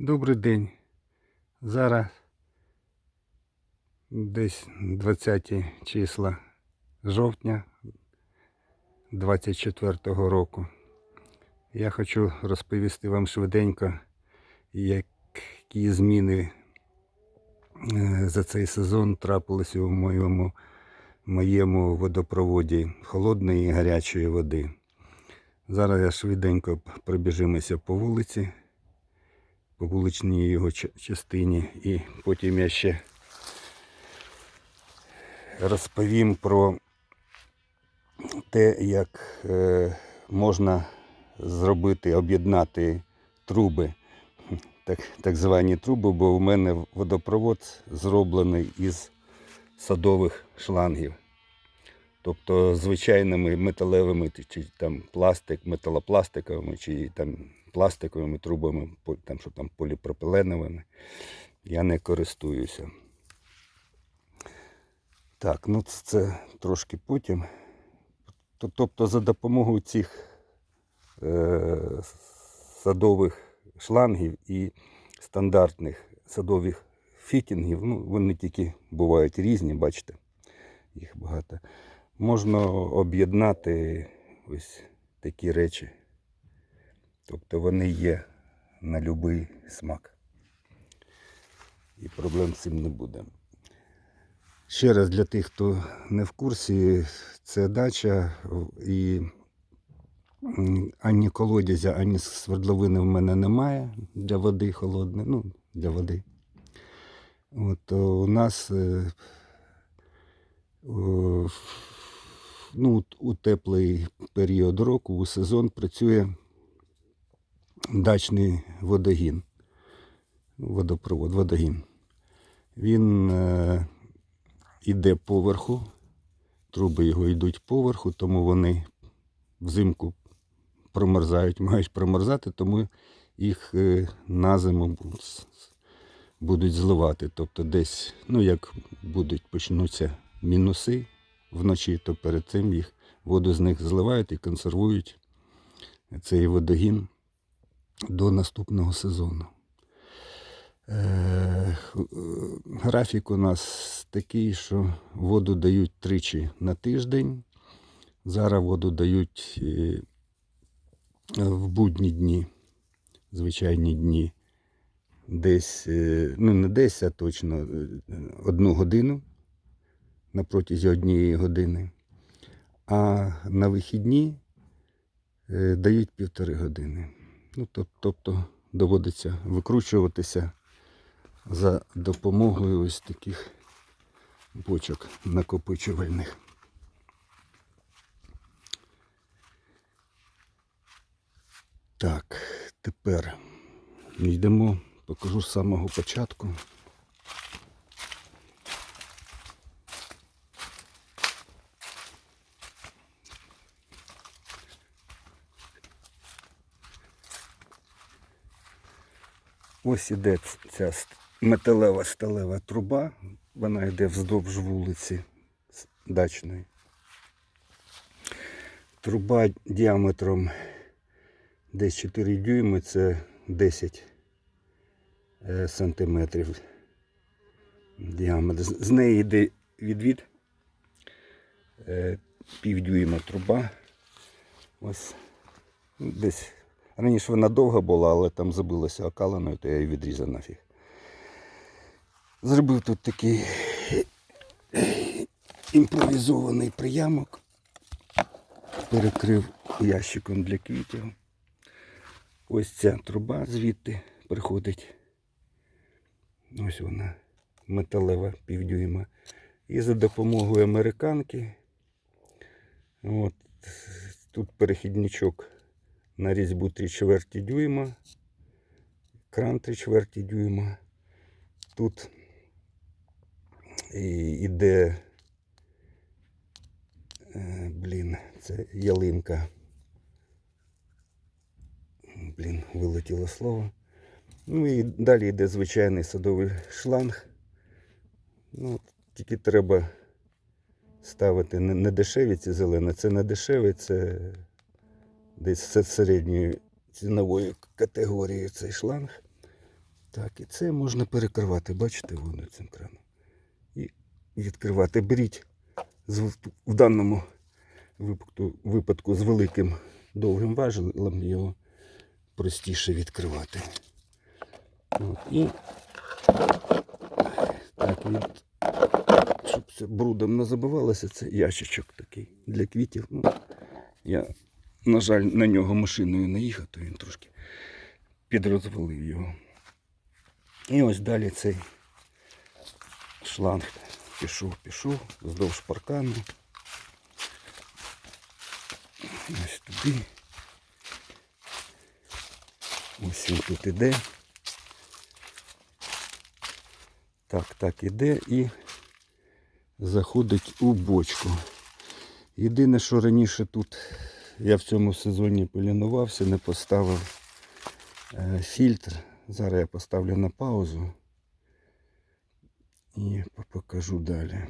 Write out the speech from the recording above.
Добрий день. Зараз десь 20 числа жовтня 24-го року. Я хочу розповісти вам швиденько, які зміни е, за цей сезон трапилися у моєму, моєму водопроводі холодної і гарячої води. Зараз я швиденько пробіжимося по вулиці по вуличній його частині. І потім я ще розповім про те, як е, можна зробити, об'єднати труби, так, так звані труби, бо у мене водопровод зроблений із садових шлангів. Тобто звичайними металевими чи- там пластик, металопластиковими, чи там пластиковими трубами, там, що там поліпропиленовими, я не користуюся. Так, ну це трошки потім. Тобто за допомогою цих е, садових шлангів і стандартних садових фітінгів, ну, вони тільки бувають різні, бачите, їх багато. Можна об'єднати ось такі речі. Тобто вони є на будь-який смак. І проблем з цим не буде. Ще раз для тих, хто не в курсі, це дача і ані колодязя, ані свердловини в мене немає для води холодної, ну, для води. От у нас е, о, ну, у теплий період року, у сезон працює дачний водогін. Водопровод, водогін. Він е, іде поверху, труби його йдуть поверху, тому вони взимку промерзають, мають промерзати, тому їх е, на зиму будуть зливати. Тобто десь, ну як будуть почнуться мінуси вночі, то перед цим їх воду з них зливають і консервують цей водогін до наступного сезону. Е, Графік у нас такий, що воду дають тричі на тиждень. Зараз воду дають е, в будні дні, звичайні дні. Десь, е, ну не десь, а точно одну годину на протязі однієї години. А на вихідні дають півтори години. Ну, тобто доводиться викручуватися за допомогою ось таких бочок накопичувальних. Так, тепер йдемо, покажу з самого початку. Ось іде ця металева сталева труба. Вона йде вздовж вулиці дачної. Труба діаметром десь 4 дюйми, це 10 е, сантиметрів діаметр. З неї йде відвід е, півдюйма труба. Ось десь. Раніше вона довга була, але там забилася окаленою, то я її відрізав нафіг. Зробив тут такий імпровізований приямок. Перекрив ящиком для квітів. Ось ця труба звідти приходить. Ось вона металева півдюйма. І за допомогою американки. От, тут перехідничок на різьбу 3 чверті дюйма. Кран 3 чверті дюйма. Тут і- іде, е, блін, це ялинка. Блін, вилетіло слово. Ну і далі йде звичайний садовий шланг. Ну, тільки треба ставити не дешеві ці зелені, це не дешеві, це десь середньої цінової категорії цей шланг. Так, і це можна перекривати, бачите, воно цим краном. І відкривати. Беріть в- даному випадку, з великим довгим важелем його простіше відкривати. От, і так, і щоб це брудом не забивалося, це ящичок такий для квітів. Ну, я, на жаль, на нього машиною не їхав, то він трошки підрозвалив його. І ось далі цей шланг пішов, пішов вздовж паркану. Ось туди. Ось він тут іде. Так, так, іде і заходить у бочку. Єдине, що раніше тут я в цьому сезоні полінувався, не поставив е, фільтр. Зараз я поставлю на паузу і покажу далі.